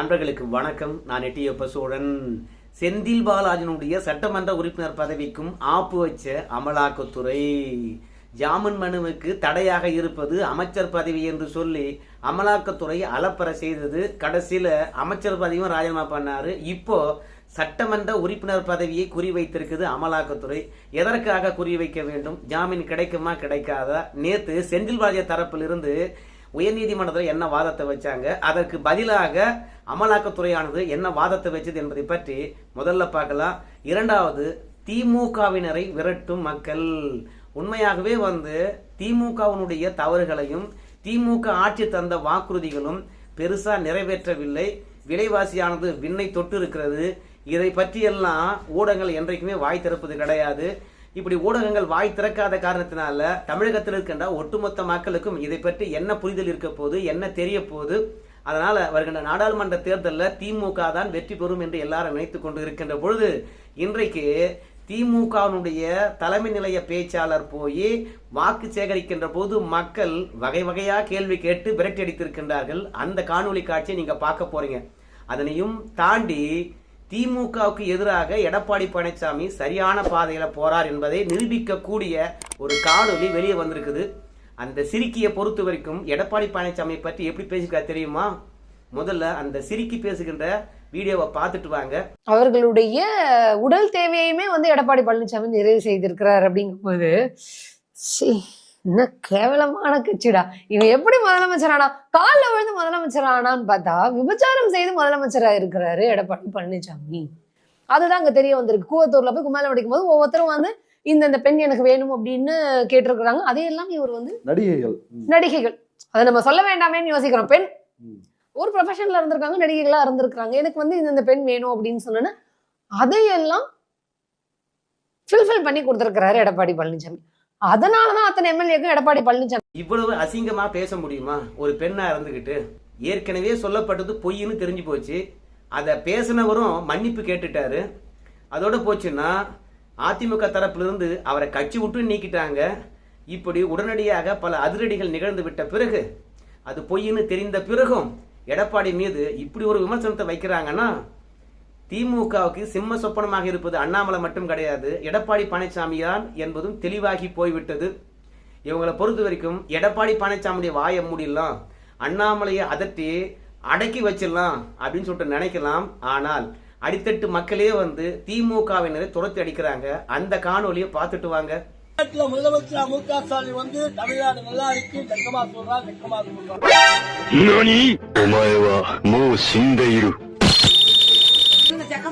அன்பர்களுக்கு வணக்கம். நான் எட்டியப்ப சோழன். செந்தில் பாலாஜனுடைய சட்டமன்ற உறுப்பினர் பதவிக்கும் ஆப்பு வச்ச அமலாக்கத்துறை. ஜாமீன் மனுவுக்கு தடையாக இருப்பது அமைச்சர் பதவி என்று சொல்லி அமலாக்கத்துறை அலப்பற செய்தது. கடைசியில் அமைச்சர் பதவியும் ராஜினாமா பண்ணார். இப்போ சட்டமன்ற உறுப்பினர் பதவியை குறிவைத்திருக்குது அமலாக்கத்துறை. எதற்காக குறிவைக்க வேண்டும்? ஜாமீன் கிடைக்குமா கிடைக்காதா? நேற்று செந்தில் பாலாஜி தரப்பிலிருந்து உயர்நீதிமன்றத்தில் என்ன வாதத்தை வச்சாங்க? அதற்கு பதிலாக அமலாக்கத்துறையானது என்ன வாதத்தை வச்சது என்பதை பற்றி முதல்ல பார்க்கலாம். இரண்டாவது திமுகவினரை விரட்டும் மக்கள். உண்மையாகவே வந்து திமுகவினுடைய தவறுகளையும் திமுக ஆட்சி தந்த வாக்குறுதிகளும் பெருசா நிறைவேற்றவில்லை. விலைவாசியானது விண்ணை தொட்டு இருக்கிறது இதை பற்றியெல்லாம் ஊடகங்கள் என்றைக்குமே வாய் திறப்பது கிடையாது. இப்படி ஊடகங்கள் வாய் திறக்காத காரணத்தினால தமிழகத்தில் இருக்கின்ற ஒட்டுமொத்த மக்களுக்கும் இதை பற்றி என்ன புரிதல் இருக்க போது என்ன தெரிய போது அதனால வருகின்ற நாடாளுமன்ற தேர்தலில் திமுக தான் வெற்றி பெறும் என்று எல்லாரும் நினைத்துக் கொண்டு இருக்கின்ற பொழுது இன்றைக்கு திமுகவினுடைய தலைமை நிலைய பேச்சாளர் போய் வாக்கு சேகரிக்கின்ற போது மக்கள் வகை வகையாக கேள்வி கேட்டு விரட்டி அடித்திருக்கின்றார்கள். அந்த காணொலி காட்சியை நீங்கள் பார்க்க போறீங்க. அதனையும் தாண்டி திமுகவுக்கு எதிராக எடப்பாடி பழனிசாமி சரியான பாதையில் போறார் என்பதை நிரூபிக்கக்கூடிய ஒரு காணொளி வெளியே வந்திருக்குது. அந்த சிரிக்கியை பொறுத்த வரைக்கும் எடப்பாடி பழனிசாமி பற்றி எப்படி பேசிக்கிறா தெரியுமா? முதல்ல அந்த சிரிக்கி பேசுகின்ற வீடியோவை பார்த்துட்டு வாங்க. அவர்களுடைய உடல் தேவையுமே வந்து எடப்பாடி பழனிசாமி நிறைவு செய்திருக்கிறார் அப்படிங்கும்போது என்ன கேவலமான கட்சிடா. இவன் எப்படி முதலமைச்சர் ஆனா காலில் விழுந்து முதலமைச்சர் ஆனான்னு பார்த்தா விபச்சாரம் செய்து முதலமைச்சரா இருக்கிறாரு எடப்பாடி பழனிசாமி அதுதான் அங்க தெரிய வந்திருக்கு. கூவத்தூர்ல போய் கும்மாலம் அடிக்கும் போது ஒவ்வொருத்தரும் வந்து இந்த இந்த பெண் எனக்கு வேணும் அப்படின்னு கேட்டிருக்கிறாங்க. அதையெல்லாம் இவர் வந்து நடிகைகள். நடிகைகள். அதை நம்ம சொல்ல வேண்டாமேன்னு யோசிக்கிறோம். பெண். ஒரு ப்ரொஃபஷன்ல இருந்திருக்காங்க நடிகைகளா இருந்திருக்காங்க எனக்கு வந்து இந்த இந்த பெண் வேணும் அப்படின்னு சொன்னேன்னா அதையெல்லாம் ஃபில்ஃபில் பண்ணி கொடுத்துருக்கிறாரு எடப்பாடி பழனிசாமி அதனாலதான் அத்தனை எம்எல்ஏக்கும் எடப்பாடி பழனிசாமி. இவ்வளவு அசிங்கமா பேச முடியுமா? ஒரு பெண்ணா இருந்துகிட்டு. ஏற்கனவே சொல்லப்பட்டது பொய்ன்னு தெரிஞ்சு போச்சு. அதை பேசினவரும் மன்னிப்பு கேட்டுட்டாரு. அதோட போச்சுன்னா அதிமுக தரப்பிலிருந்து அவரை கட்சி விட்டு நீக்கிட்டாங்க. இப்படி உடனடியாக பல அதிரடிகள் நிகழ்ந்து விட்ட பிறகு அது பொய்ன்னு தெரிந்த பிறகும் எடப்பாடி மீது இப்படி ஒரு விமர்சனத்தை வைக்கிறாங்கன்னா திமுகவுக்கு சிம்ம சொப்பனமாக இருப்பது அண்ணாமலை மட்டும் கிடையாது. எடப்பாடி பழனிசாமி தான் என்பதும் தெளிவாகி போய்விட்டது. இவங்களை பொறுத்த வரைக்கும் எடப்பாடி பழனிசாமியுடைய வாயை மூடிடலாம். அண்ணாமலையை அதட்டி அடக்கி வச்சிடலாம் அப்படின்னு சொல்லிட்டு நினைக்கலாம். ஆனால் அடித்தட்டு மக்களே வந்து திமுகவினரை துரத்தி அடிக்கிறாங்க. அந்த காணொலியை பார்த்துட்டு வாங்க. முதலமைச்சர் மு க ஸ்டாலின் வந்து தமிழ்நாடு நல்லா இருக்கு. வெக்கமா சொல்றான் வெக்கமா சொல்றான்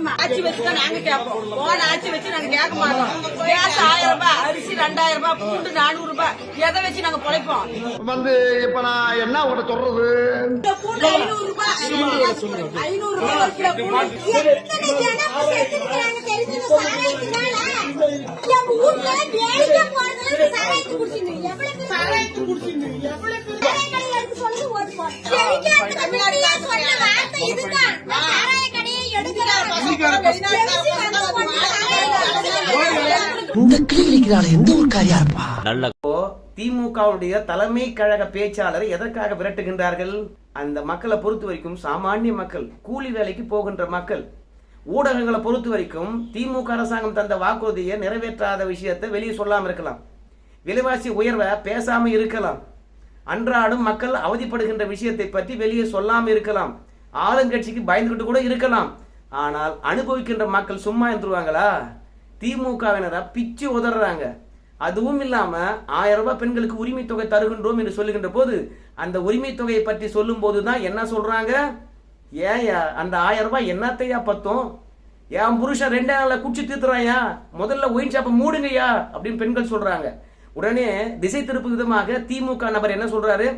ஆட்சி வச்சு தான் நாங்க கேட்போம். போன ஆட்சி வச்சு நாங்க கேட்க மாட்டோம். கேஸ் ஆயிரம் ரூபாய் அரிசி ரெண்டாயிரம் ரூபாய் பூண்டு நானூறு ரூபாய். எதை வச்சு நாங்க பொழைப்போம்? வந்து இப்ப நான் என்ன உங்கள்ட்ட சொல்றது? இந்த பூண்டு ஐநூறு ரூபாய். ஐநூறு ரூபாய் ஒரு கிலோ பூண்டு. எத்தனை ஜனம் இந்த கிளிக்கிறாள் எந்த ஒரு காரியா இருப்பா திமுகவுடைய தலைமை கழக பேச்சாளரை எதற்காக விரட்டுகின்றார்கள்? அந்த மக்களை பொறுத்த வரைக்கும் சாமானிய மக்கள் கூலி வேலைக்கு போகின்ற மக்கள் ஊடகங்களை பொறுத்த வரைக்கும் திமுக அரசாங்கம் தந்த வாக்குறுதியை நிறைவேற்றாத விஷயத்தை வெளியே சொல்லாமல் இருக்கலாம். விலைவாசி உயர்வை பேசாமல் இருக்கலாம். அன்றாடம் மக்கள் அவதிப்படுகின்ற விஷயத்தை பற்றி வெளியே சொல்லாமல் இருக்கலாம். ஆளுங்கட்சிக்கு பயந்துகிட்டு கூட இருக்கலாம். ஆனால் அனுபவிக்கின்ற மக்கள் சும்மா இருந்துருவாங்களா? திமுகவினரை பிச்சு உதறாங்க அதுவும் இல்லாம ஆயிரம் ரூபாய் பெண்களுக்கு உரிமை தொகை தருகின்றோம் என்று சொல்லுகின்ற போது அந்த உரிமை தொகையை பற்றி சொல்லும் போதுதான் என்ன சொல்றாங்க? ஏயா அந்த ஆயிரம் ரூபாய் என்னத்தையா பத்தும்? என் புருஷன் ரெண்டு நாள்ல குச்சி தீர்த்துறாயா? முதல்ல ஒயின் ஷாப்பை மூடுங்கய்யா அப்படின்னு பெண்கள் சொல்றாங்க. உடனே திசை திருப்பு விதமாக திமுக நபர் என்ன சொல்றாரு?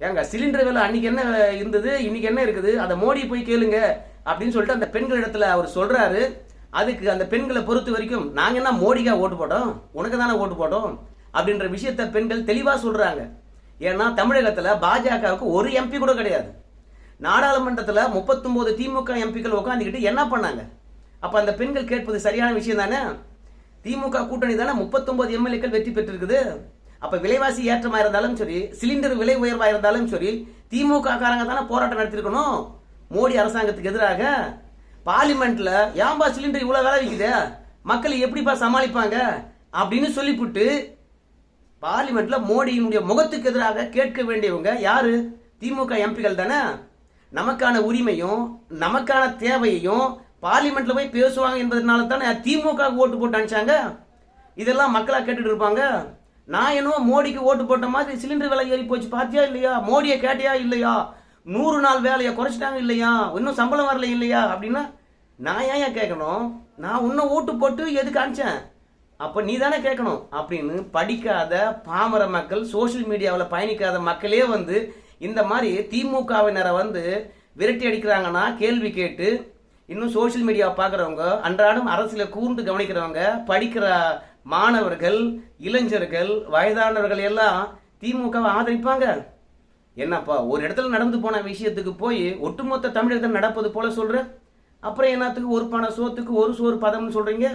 ஏங்க சிலிண்டர் விலை அன்னைக்கு என்ன இருந்தது? இன்னைக்கு என்ன இருக்குது? அதை மோடி போய் கேளுங்க. அப்படின்னு சொல்லிட்டு அந்த பெண்கள் இடத்துல அவர் சொல்றாரு. அதுக்கு அந்த பெண்களை பொறுத்த வரைக்கும் நாங்க என்ன மோடிக்கா ஓட்டு போட்டோம்? உனக்கு தானே ஓட்டு போட்டோம்? அப்படின்ற விஷயத்த பெண்கள் தெளிவா சொல்றாங்க. ஏன்னா தமிழகத்துல பாஜகவுக்கு ஒரு எம்பி கூட கிடையாது. நாடாளுமன்றத்தில் முப்பத்தொம்போது திமுக எம்பிக்கள் உட்காந்துக்கிட்டு என்ன பண்ணாங்க? அப்போ அந்த பெண்கள் கேட்பது சரியான விஷயம் தானே? திமுக கூட்டணி தானே 39 எம்எல்ஏக்கள் வெற்றி பெற்றிருக்குது. அப்போ விலைவாசி ஏற்றமாக இருந்தாலும் சரி சிலிண்டர் விலை உயர்வாக இருந்தாலும் சரி திமுக காரங்க தானே போராட்டம் நடத்திருக்கணும் மோடி அரசாங்கத்துக்கு எதிராக பார்லிமெண்ட்ல ஏன்பா சிலிண்டர் இவ்வளவு வேலை விற்குது மக்கள் எப்படிப்பா சமாளிப்பாங்க? அப்படின்னு சொல்லிவிட்டு பார்லிமெண்ட்ல மோடியினுடைய முகத்துக்கு எதிராக கேட்க வேண்டியவங்க யாரு? திமுக எம்பிகள் தானே? நமக்கான உரிமையும் நமக்கான தேவையையும் பார்லிமெண்ட்ல போய் பேசுவாங்க என்பதனால தானே திமுக ஓட்டு போட்டு அனுப்பிச்சாங்க? இதெல்லாம் மக்களா கேட்டுட்டு இருப்பாங்க. நான் என்னவோ மோடிக்கு ஓட்டு போட்ட மாதிரி சிலிண்டர் விலை ஏறி போச்சு. பார்த்தியா இல்லையா? மோடியை கேட்டியா இல்லையா? நூறு நாள் வேலையை குறைச்சிட்டாங்க இல்லையா? இன்னும் சம்பளம் வரல இல்லையா? அப்படின்னா நான் ஏன் ஏன் கேட்கணும்? நான் இன்னும் ஓட்டு போட்டு எதுக்கு அனுப்பிச்சேன்? அப்போ நீ தானே கேட்கணும். அப்படின்னு படிக்காத பாமர மக்கள் சோஷியல் மீடியாவில் பயணிக்காத மக்களே வந்து இந்த மாதிரி திமுகவினரை வந்து விரட்டி அடிக்கிறாங்கன்னா கேள்வி கேட்டு இன்னும் சோஷியல் மீடியாவை பார்க்குறவங்க அன்றாடம் அரசியலை கூர்ந்து கவனிக்கிறவங்க படிக்கிற மாணவர்கள் இளைஞர்கள் வயதானவர்கள் எல்லாம் திமுகவை ஆதரிப்பாங்க. என்னப்பா ஒரு இடத்துல நடந்து போன விஷயத்துக்கு போய் ஒட்டுமொத்த தமிழகத்தில் நடப்பது போல சொல்ற? அப்புறம் என்னத்துக்கு ஒரு பண சோத்துக்கு ஒரு சோறு பதம்னு சொல்றீங்க?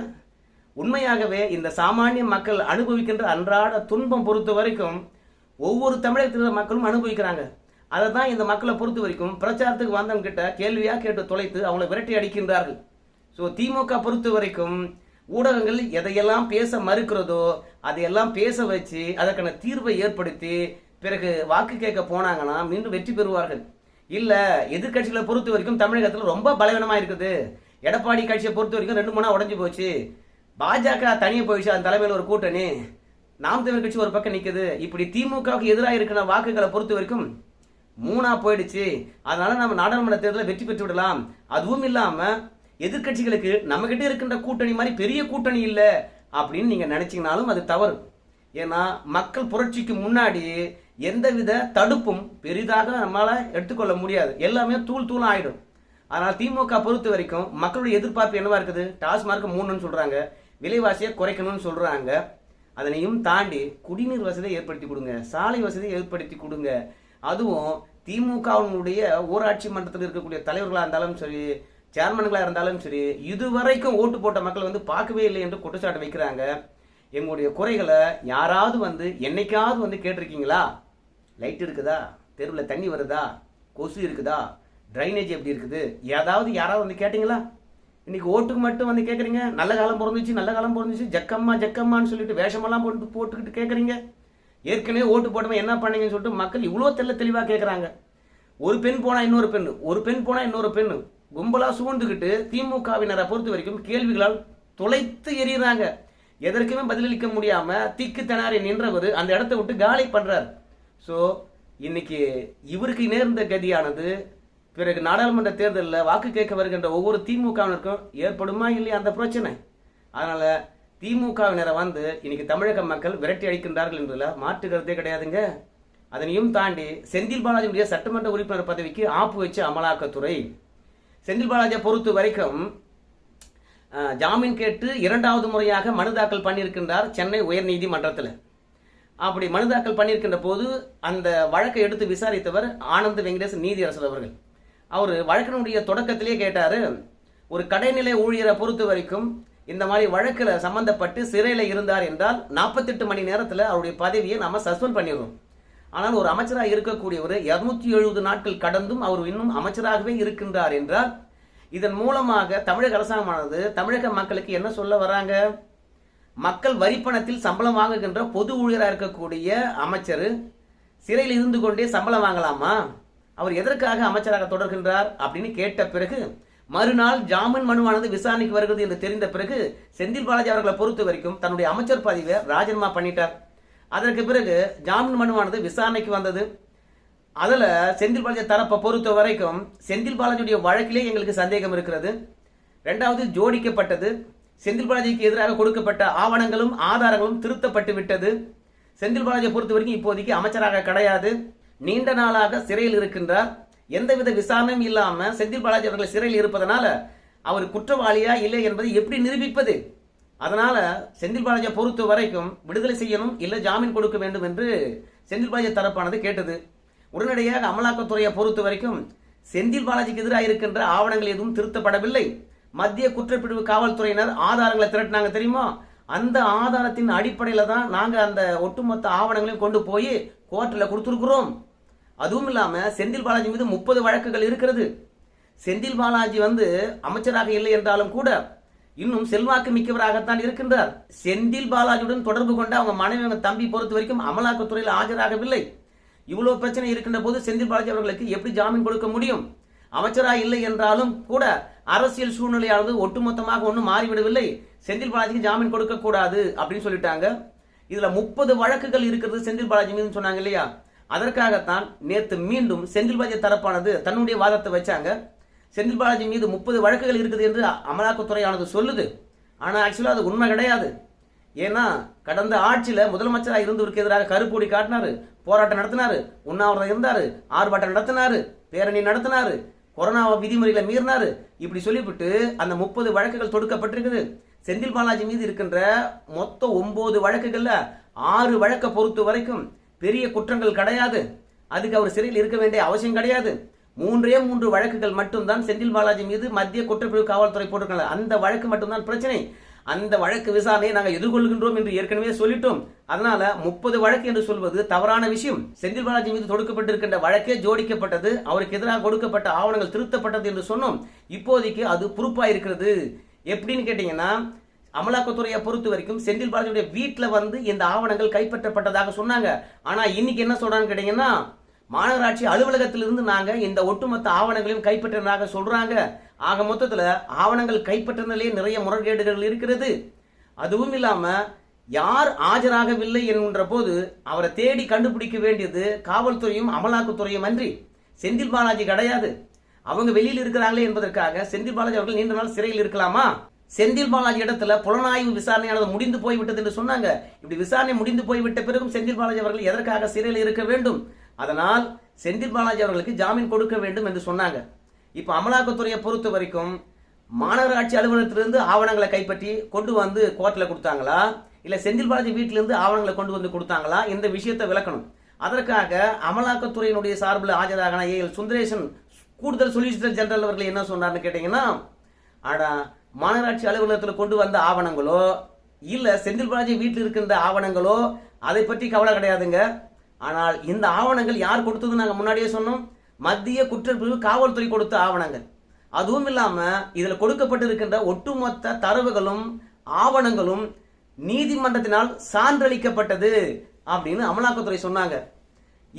உண்மையாகவே இந்த சாமானிய மக்கள் அனுபவிக்கின்ற அன்றாட துன்பம் பொறுத்த வரைக்கும் ஒவ்வொரு தமிழகத்தில் மக்களும் அனுபவிக்கிறாங்க. அதை தான் இந்த மக்களை பொறுத்த வரைக்கும் பிரச்சாரத்துக்கு வந்தவங்க கிட்ட கேள்வியாக கேட்டு தொலைத்து அவங்களை விரட்டி அடிக்கின்றார்கள். ஸோ திமுக பொறுத்த வரைக்கும் ஊடகங்கள் எதையெல்லாம் பேச மறுக்கிறதோ அதையெல்லாம் பேச வச்சு அதற்கான தீர்வை ஏற்படுத்தி பிறகு வாக்கு கேட்க போனாங்கன்னா மீண்டும் வெற்றி பெறுவார்கள். இல்லை எதிர்க்கட்சிகளை பொறுத்த வரைக்கும் தமிழகத்தில் ரொம்ப பலவீனமாக இருக்குது. எடப்பாடி கட்சியை பொறுத்த வரைக்கும் ரெண்டு மூணா உடஞ்சி போச்சு. பாஜக தனியாக போயிடுச்சு அந்த தலைமையில் ஒரு கூட்டணி. நாம் தமிழ் கட்சி ஒரு பக்கம் நிற்குது இப்படி திமுகவுக்கு எதிராக இருக்கிற வாக்குகளை பொறுத்த வரைக்கும் மூணா போயிடுச்சு. அதனால நம்ம நாடாளுமன்ற தேர்தலில் வெற்றி பெற்று விடலாம். அதுவும் இல்லாமல் எதிர்க்கட்சிகளுக்கு நம்மகிட்ட இருக்கின்ற கூட்டணி மாதிரி பெரிய கூட்டணி இல்லை அப்படின்னு நீங்கள் நினச்சிங்கனாலும் அது தவறு. ஏன்னா மக்கள் புரட்சிக்கு முன்னாடி எந்தவித தடுப்பும் பெரிதாக நம்மளால் எடுத்துக்கொள்ள முடியாது. எல்லாமே தூள் தூள் ஆகிடும் அதனால் திமுக பொறுத்த வரைக்கும் மக்களுடைய எதிர்பார்ப்பு என்னவா இருக்குது? டாஸ்மார்க் மூணுன்னு சொல்கிறாங்க விலைவாசியை குறைக்கணும்னு சொல்கிறாங்க அதனையும் தாண்டி குடிநீர் வசதியை ஏற்படுத்தி கொடுங்க. சாலை வசதியை ஏற்படுத்தி கொடுங்க. அதுவும் திமுகவினுடைய ஊராட்சி மன்றத்தில் இருக்கக்கூடிய தலைவர்களாக இருந்தாலும் சரி சேர்மன்களாக இருந்தாலும் சரி இதுவரைக்கும் ஓட்டு போட்ட மக்கள் வந்து பார்க்கவே இல்லை என்று குற்றச்சாட்டு வைக்கிறாங்க. எங்களுடைய குறைகளை யாராவது வந்து என்னைக்காவது வந்து கேட்டிருக்கீங்களா? லைட் இருக்குதா? தெருவில் தண்ணி வருதா? கொசு இருக்குதா? ட்ரைனேஜ் எப்படி இருக்குது? ஏதாவது யாராவது வந்து கேட்டிங்களா? இன்னைக்கு ஓட்டுக்கு மட்டும் வந்து கேட்குறீங்க நல்ல காலம் பிறந்துச்சு நல்ல காலம் பிறந்துச்சு. ஜக்கம்மா ஜக்கம்மான்னு சொல்லிட்டு வேஷமெல்லாம் போட்டு போட்டுக்கிட்டு கேட்குறீங்க ஏற்கனவே ஓட்டு போட்டவன் என்ன பண்ணீங்கன்னு சொல்லிட்டு மக்கள் இவ்வளோ தெல்ல தெளிவாக கேட்குறாங்க ஒரு பெண் போனால் இன்னொரு பெண் ஒரு பெண் போனால் இன்னொரு பெண் கும்பலாக சூழ்ந்துக்கிட்டு திமுகவினரை பொறுத்த வரைக்கும் கேள்விகளால் துளைத்து எறிகிறாங்க. எதற்குமே பதிலளிக்க முடியாமல் திக்கு திணறி நின்றவர் அந்த இடத்த விட்டு காலி பண்ணுறாரு ஸோ இன்னைக்கு இவருக்கு நேர்ந்த கதியானது பிறகு நாடாளுமன்ற தேர்தலில் வாக்கு கேட்க வருகின்ற ஒவ்வொரு திமுகவினருக்கும் ஏற்படுமா இல்லையா அந்த பிரச்சனை? அதனால் திமுகவினரை வந்து இன்னைக்கு தமிழக மக்கள் விரட்டி அடிக்கின்றார்கள் என்பதில் மாற்றுக்கிறதே கிடையாதுங்க. அதனையும் தாண்டி செந்தில் பாலாஜியுடைய சட்டமன்ற உறுப்பினர் பதவிக்கு ஆப்பு வச்ச அமலாக்கத்துறை. செந்தில் பாலாஜியை பொறுத்த வரைக்கும் ஜாமீன் கேட்டு இரண்டாவது முறையாக மனு தாக்கல் பண்ணியிருக்கின்றார் சென்னை உயர்நீதிமன்றத்தில். அப்படி மனு தாக்கல் பண்ணியிருக்கின்ற போது அந்த வழக்கை எடுத்து விசாரித்தவர் ஆனந்த வெங்கடேஷ் நீதியரசர் அவர்கள். அவர் வழக்கினுடைய தொடக்கத்திலேயே கேட்டார் ஒரு கடைநிலை ஊழியரை பொறுத்த வரைக்கும் இந்த மாதிரி வழக்கில் சம்பந்தப்பட்டு சிறையில் இருந்தார் என்றால் நாற்பத்தெட்டு மணி நேரத்தில் அவருடைய பதவியை நம்ம சஸ்பெண்ட் பண்ணிடுறோம். ஆனால் ஒரு அமைச்சராக இருக்கக்கூடியவர் இரநூத்தி எழுபது நாட்கள் கடந்தும் அவர் இன்னும் அமைச்சராகவே இருக்கின்றார் என்றால் இதன் மூலமாக தமிழக அரசாங்கமானது தமிழக மக்களுக்கு என்ன சொல்ல வராங்க? மக்கள் வரிப்பணத்தில் சம்பளம் வாங்குகின்ற பொது ஊழியராக இருக்கக்கூடிய அமைச்சர் சிறையில் இருந்து கொண்டே சம்பளம் வாங்கலாமா? அவர் எதற்காக அமைச்சராக தொடர்கின்றார் அப்படின்னு கேட்ட பிறகு மறுநாள் ஜாமீன் மனுவானது விசாரணைக்கு வருகிறது என்று தெரிந்த பிறகு செந்தில் பாலாஜி அவர்களை பொறுத்த வரைக்கும் தன்னுடைய அமைச்சர் பதவியை ராஜினாமா பண்ணிட்டார். அதற்கு பிறகு ஜாமீன் மனுவானது விசாரணைக்கு வந்தது. அதில் செந்தில் பாலாஜி தரப்பை பொறுத்த வரைக்கும் செந்தில் பாலாஜியுடைய வழக்கிலே எங்களுக்கு சந்தேகம் இருக்கிறது. ரெண்டாவது ஜோடிக்கப்பட்டது. செந்தில் பாலாஜிக்கு எதிராக கொடுக்கப்பட்ட ஆவணங்களும் ஆதாரங்களும் திருத்தப்பட்டு விட்டது. செந்தில் பாலாஜியை பொறுத்த வரைக்கும் இப்போதைக்கு அமைச்சராக கிடையாது. நீண்ட நாளாக சிறையில் இருக்கின்றார். எந்தவித விசாரணையும் இல்லாமல் செந்தில் பாலாஜி அவர்கள் சிறையில் இருப்பதனால அவர் குற்றவாளியா இல்லை என்பதை எப்படி நிரூபிப்பது? அதனால செந்தில் பாலாஜியை பொறுத்த வரைக்கும் விடுதலை செய்யணும் இல்லை ஜாமீன் கொடுக்க வேண்டும் என்று செந்தில் பாலாஜி தரப்பானது கேட்டது. உடனடியாக அமலாக்கத்துறையை பொறுத்த வரைக்கும் செந்தில் பாலாஜிக்கு எதிராக இருக்கின்ற ஆவணங்கள் எதுவும் திருத்தப்படவில்லை. மத்திய குற்றப்பிரிவு காவல்துறையினர் ஆதாரங்களை திரட்டினாங்க தெரியுமா? அந்த ஆதாரத்தின் அடிப்படையில் தான் நாங்கள் அந்த ஒட்டுமொத்த ஆவணங்களையும் கொண்டு போய் கோர்ட்டில் கொடுத்துருக்குறோம். அதுவும் இல்லாமல் செந்தில் பாலாஜி மீது முப்பது வழக்குகள் இருக்கிறது. செந்தில் பாலாஜி வந்து அமைச்சராக இல்லை என்றாலும் கூட இன்னும் செல்வாக்கு மிக்கவராகத்தான் இருக்கின்றார். செந்தில் பாலாஜியுடன் தொடர்பு கொண்டு அவங்க மனைவி அவங்க தம்பி பொறுத்த வரைக்கும் அமலாக்கத்துறையில் ஆஜராகவில்லை. இவ்வளோ பிரச்சனை இருக்கின்ற போது செந்தில் பாலாஜி அவர்களுக்கு எப்படி ஜாமீன் கொடுக்க முடியும்? அமைச்சராக இல்லை என்றாலும் கூட அரசியல் சூழ்நிலையானது ஒட்டுமொத்தமாக ஒன்றும் மாறிவிடவில்லை. செந்தில் பாலாஜிக்கு ஜாமீன் கொடுக்கக்கூடாது அப்படின்னு சொல்லிட்டாங்க. இதுல முப்பது வழக்குகள் இருக்கிறது செந்தில் பாலாஜி மீது சொன்னாங்க இல்லையா? அதற்காகத்தான் நேத்து மீண்டும் செந்தில் பாலாஜி தரப்பானது தன்னுடைய வாதத்தை வச்சாங்க. செந்தில் பாலாஜி மீது முப்பது வழக்குகள் இருக்குது என்று அமலாக்கத்துறையானது சொல்லுது. ஆனால் ஆக்சுவலாக அது உண்மை கிடையாது. ஏன்னா கடந்த ஆட்சியில் முதலமைச்சராக இருந்தவருக்கு எதிராக கருப்பொடி காட்டினாரு போராட்டம் நடத்தினாரு உண்ணாவிரதம் இருந்தாரு ஆர்ப்பாட்டம் நடத்தினாரு பேரணி நடத்தினாரு கொரோனா விதிமுறைகளை மீறினாரு. இப்படி சொல்லிவிட்டு அந்த முப்பது வழக்குகள் தொடுக்கப்பட்டிருக்குது. செந்தில் பாலாஜி மீது இருக்கின்ற மொத்த ஒன்பது வழக்குகளில் ஆறு வழக்கை பொறுத்த வரைக்கும் பெரிய குற்றங்கள் கிடையாது. அதுக்கு அவர் சிறையில் இருக்க வேண்டிய அவசியம் கிடையாது. மூன்றே மூன்று வழக்குகள் மட்டும்தான் செந்தில் பாலாஜி மீது மத்திய குற்றப்பிரிவு காவல்துறை போட்டிருக்காங்க. அந்த வழக்கு மட்டும்தான் பிரச்சனை. அந்த வழக்கு விசாரணையை நாங்கள் எதிர்கொள்கின்றோம் என்று ஏற்கனவே சொல்லிட்டோம். அதனால முப்பது வழக்கு என்று சொல்வது தவறான விஷயம். செந்தில் பாலாஜி மீது தொடுக்கப்பட்டிருக்கின்ற வழக்கே ஜோடிக்கப்பட்டது. அவருக்கு எதிராக கொடுக்கப்பட்ட ஆவணங்கள் திருத்தப்பட்டது என்று சொன்னோம். இப்போதைக்கு அது பொறுப்பா இருக்கிறது எப்படின்னு கேட்டீங்கன்னா அமலாக்கத்துறையை பொறுத்த வரைக்கும் செந்தில் பாலாஜியுடைய வீட்டில் வந்து இந்த ஆவணங்கள் கைப்பற்றப்பட்டதாக சொன்னாங்க. ஆனால் இன்னைக்கு என்ன சொல்றான்னு கேட்டீங்கன்னா மாநகராட்சி அலுவலகத்திலிருந்து நாங்க இந்த ஒட்டுமொத்த ஆவணங்களையும் கைப்பற்றினதாக சொல்றாங்க. ஆக மொத்தத்தில் ஆவணங்கள் கைப்பற்றினாலே நிறைய முறைகேடுகள் இருக்கிறது. அதுவும் இல்லாம யார் ஆஜராகவில்லை என்கின்ற போது அவரை தேடி கண்டுபிடிக்க வேண்டியது காவல்துறையும் அமலாக்கத்துறையும் அன்றி செந்தில் பாலாஜி கிடையாது. அவங்க வெளியில் இருக்கிறாங்களே என்பதற்காக செந்தில் பாலாஜி அவர்கள் நீண்ட நாள் சிறையில் இருக்கலாமா? செந்தில் பாலாஜி இடத்துல புலனாய்வு விசாரணையானது முடிந்து போய்விட்டது என்று சொன்னாங்க. இப்படி விசாரணை முடிந்து போய்விட்ட பிறகும் செந்தில் பாலாஜி அவர்கள் எதற்காக சிறையில் இருக்க வேண்டும்? அதனால் செந்தில் பாலாஜி அவர்களுக்கு ஜாமீன் கொடுக்க வேண்டும் என்று சொன்னாங்க. இப்போ அமலாக்கத்துறையை பொறுத்த வரைக்கும் மாநகராட்சி அலுவலகத்திலிருந்து ஆவணங்களை கைப்பற்றி கொண்டு வந்து கோர்ட்டில் கொடுத்தாங்களா? இல்லை செந்தில் பாலாஜி வீட்டிலிருந்து ஆவணங்களை கொண்டு வந்து கொடுத்தாங்களா? இந்த விஷயத்தை விளக்கணும். அதற்காக அமலாக்கத்துறையினுடைய சார்பில் ஆஜராகன ஏஎல் சுந்தரேஷன் சுந்தரேசன் கூடுதல் சொலிசிட்டர் ஜெனரல் அவர்கள் என்ன சொன்னார்னு கேட்டிங்கன்னா ஆடா மாநகராட்சி அலுவலகத்தில் கொண்டு வந்த ஆவணங்களோ இல்லை செந்தில் பாலாஜி வீட்டில் இருக்கின்ற ஆவணங்களோ அதை பற்றி கவலை கிடையாதுங்க. ஆனால் இந்த ஆவணங்கள் யார் கொடுத்தது நாங்கள் முன்னாடியே சொன்னோம். மத்திய குற்றப்பிரிவு காவல்துறை கொடுத்த ஆவணங்கள். அதுவும் இல்லாமல் இதில் கொடுக்கப்பட்டிருக்கின்ற ஒட்டுமொத்த தரவுகளும் ஆவணங்களும் நீதிமன்றத்தினால் சான்றளிக்கப்பட்டது அப்படின்னு அமலாக்கத்துறை சொன்னாங்க.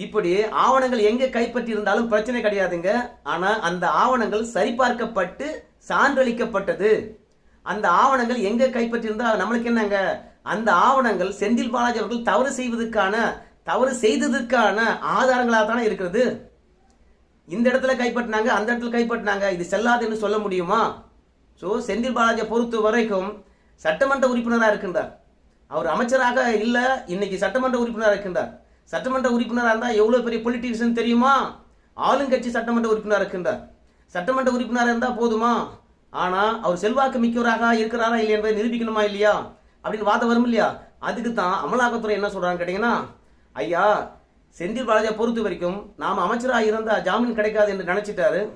இப்படி ஆவணங்கள் எங்கே கைப்பற்றி இருந்தாலும் பிரச்சனை கிடையாதுங்க. ஆனால் அந்த ஆவணங்கள் சரிபார்க்கப்பட்டு சான்றளிக்கப்பட்டது. அந்த ஆவணங்கள் எங்கே கைப்பற்றியிருந்தால் நம்மளுக்கு என்னங்க? அந்த ஆவணங்கள் செந்தில் பாலாஜி அவர்கள் தவறு செய்வதற்கான தவறு செய்ததற்கான ஆதாரங்களாக தானே இருக்கிறது? இந்த இடத்துல கைப்பற்றினாங்க அந்த இடத்துல கைப்பற்றினாங்க. இது செல்லாதுன்னு சொல்ல முடியுமா? ஸோ செந்தில் பாலாஜியை பொறுத்த வரைக்கும் சட்டமன்ற உறுப்பினராக இருக்கின்றார். அவர் அமைச்சராக இல்லை இன்னைக்கு சட்டமன்ற உறுப்பினராக இருக்கின்றார். சட்டமன்ற உறுப்பினராக இருந்தால் எவ்வளோ பெரிய பொலிட்டிஷியன் தெரியுமா? ஆளுங்கட்சி சட்டமன்ற உறுப்பினராக இருக்கின்றார். சட்டமன்ற உறுப்பினராக இருந்தால் போதுமா? ஆனால் அவர் செல்வாக்கு மிக்கவராக இருக்கிறாரா இல்லையா என்பதை நிரூபிக்கணுமா இல்லையா? அப்படின்னு வாதம் வரும் இல்லையா அதுக்கு தான் அமலாக்கத்துறை என்ன சொல்கிறாங்க கேட்டீங்கன்னா ஐயா செந்தில் பாலாஜியை பொறுத்த வரைக்கும் நாம் அமைச்சராக இருந்தால் ஜாமீன் கிடைக்காது என்று நினச்சிட்டாரு.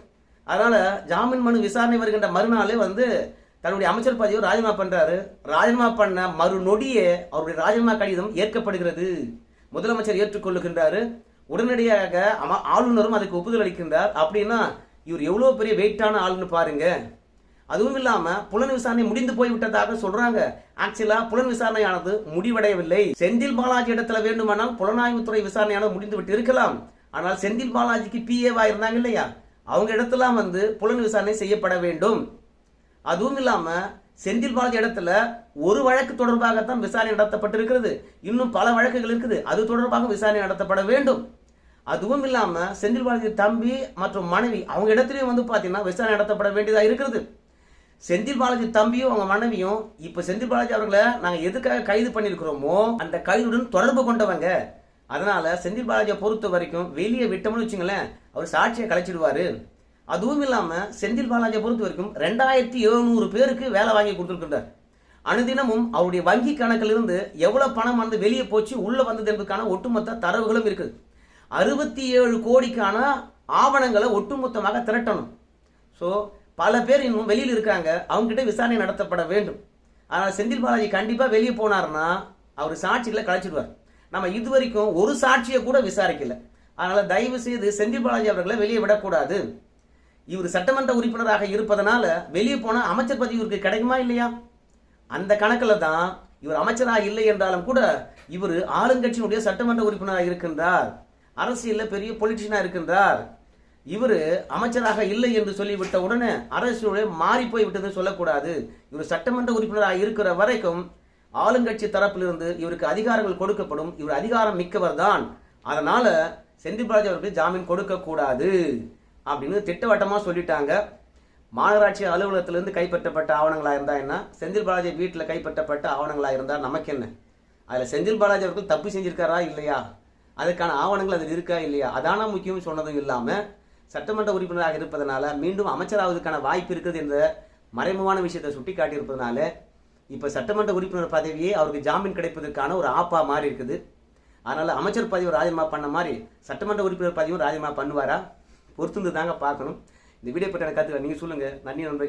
அதனால் ஜாமீன் மனு விசாரணை வருகின்ற மறுநாளே வந்து தன்னுடைய அமைச்சர் பதவியை ராஜினாமா பண்ணுறாரு ராஜினாமா பண்ண மறுநொடியே அவருடைய ராஜினாமா கடிதம் ஏற்கப்படுகிறது. முதலமைச்சர் ஏற்றுக்கொள்ளுகின்றாரு. உடனடியாக அம- ஆளுநரும் அதுக்கு ஒப்புதல் அளிக்கின்றார். அப்படின்னா இவர் எவ்வளோ பெரிய வெயிட்டான ஆளுன்னு பாருங்கள் அதுவும் இல்லாம புலன் விசாரணை முடிந்து போய்விட்டதாக சொல்றாங்க. ஆக்சுவலா புலன் விசாரணையானது முடிவடையவில்லை. செந்தில் பாலாஜி இடத்துல வேண்டுமானால் புலனாய்வுத்துறை விசாரணையானது முடிந்து விட்டு இருக்கலாம் ஆனால் செந்தில் பாலாஜிக்கு பிஏவா இருந்தாங்க இல்லையா? அவங்க இடத்துலாம் வந்து புலன் விசாரணை செய்யப்பட வேண்டும். அதுவும் இல்லாம செந்தில் பாலாஜி இடத்துல ஒரு வழக்கு தொடர்பாகத்தான் விசாரணை நடத்தப்பட்டிருக்கிறது. இன்னும் பல வழக்குகள் இருக்குது. அது தொடர்பாக விசாரணை நடத்தப்பட வேண்டும். அதுவும் இல்லாம செந்தில் பாலாஜி தம்பி மற்றும் மனைவி அவங்க இடத்துலயும் வந்து பாத்தீங்கன்னா விசாரணை நடத்தப்பட வேண்டியதா இருக்கிறது செந்தில் பாலாஜி தம்பியும் அவங்க மனைவியும் இப்ப செந்தில் பாலாஜி அவர்களை நாங்க எதுக்காக கைது பண்ணிருக்கிறோமோ அந்த கைதுடன் தொடர்பு கொண்டவங்க. அதனால செந்தில் பாலாஜியை பொறுத்த வரைக்கும் வெளியே விட்டோம்னு வச்சுங்களேன் அவர் சாட்சியை கலைச்சிடுவாரு. அதுவும் இல்லாம செந்தில் பாலாஜியை பொறுத்த வரைக்கும் ரெண்டாயிரத்தி எழுநூறு பேருக்கு வேலை வாங்கி கொடுத்துருக்கின்றார். அனுதினமும் அவருடைய வங்கி கணக்கிலிருந்து எவ்வளவு பணம் வந்து வெளியே போச்சு உள்ள வந்தது என்பதுக்கான ஒட்டுமொத்த தரவுகளும் இருக்குது. அறுபத்தி ஏழு கோடிக்கான ஆவணங்களை ஒட்டுமொத்தமாக திரட்டணும். ஸோ பல பேர் இன்னும் வெளியில் இருக்காங்க. அவங்ககிட்ட விசாரணை நடத்தப்பட வேண்டும். ஆனால் செந்தில் பாலாஜி கண்டிப்பாக வெளியே போனாருன்னா அவர் சாட்சிகளை கலைச்சிடுவார். நம்ம இது வரைக்கும் ஒரு சாட்சியை கூட விசாரிக்கல. அதனால் தயவு செய்து செந்தில் பாலாஜி அவர்களை வெளியே விடக்கூடாது. இவர் சட்டமன்ற உறுப்பினராக இருப்பதனால வெளியே போனால் அமைச்சர் பதவி இவருக்கு கிடைக்குமா இல்லையா? அந்த கணக்கில் தான் இவர் அமைச்சராக இல்லை என்றாலும் கூட இவர் ஆளுங்கட்சியினுடைய சட்டமன்ற உறுப்பினராக இருக்கின்றார். அரசியலில் பெரிய பொலிட்டிஷியனாக இருக்கின்றார். இவர் அமைச்சராக இல்லை என்று சொல்லிவிட்ட உடனே அரசியலுடைய மாறி போய் விட்டதுன்னு சொல்லக்கூடாது. இவர் சட்டமன்ற உறுப்பினராக இருக்கிற வரைக்கும் ஆளுங்கட்சி தரப்பிலிருந்து இவருக்கு அதிகாரங்கள் கொடுக்கப்படும். இவர் அதிகாரம் மிக்கவர் தான். அதனால செந்தில் பாலாஜி அவருக்கு ஜாமீன் கொடுக்கக்கூடாது அப்படின்னு திட்டவட்டமாக சொல்லிட்டாங்க. மாநகராட்சி அலுவலகத்திலிருந்து கைப்பற்றப்பட்ட ஆவணங்களாக இருந்தா என்ன? செந்தில் பாலாஜி வீட்டில் கைப்பற்றப்பட்ட ஆவணங்களாக இருந்தால் நமக்கு என்ன? அதில் செந்தில் பாலாஜி அவர்கள் தப்பு செஞ்சிருக்காரா இல்லையா? அதுக்கான ஆவணங்கள் அதில் இருக்கா இல்லையா? அதான முக்கியம் சொன்னதும் இல்லாமல் சட்டமன்ற உறுப்பினராக இருப்பதனால மீண்டும் அமைச்சராவதுக்கான வாய்ப்பு இருக்குது என்ற மறைமுகமான விஷயத்தை சுட்டி காட்டியிருப்பதனால இப்போ சட்டமன்ற உறுப்பினர் பதவியே அவருக்கு ஜாமீன் கிடைப்பதற்கான ஒரு ஆப்பா மாறி இருக்குது. அதனால் அமைச்சர் பதவி ராஜினாமா பண்ண மாதிரி சட்டமன்ற உறுப்பினர் பதவியும் ராஜினாமா பண்ணுவாரா? பொறுத்திருந்து தாங்க பார்க்கணும். இந்த வீடியோ பற்றின கருத்துக்களை நீங்கள் சொல்லுங்கள் நன்றி நண்பர்களே.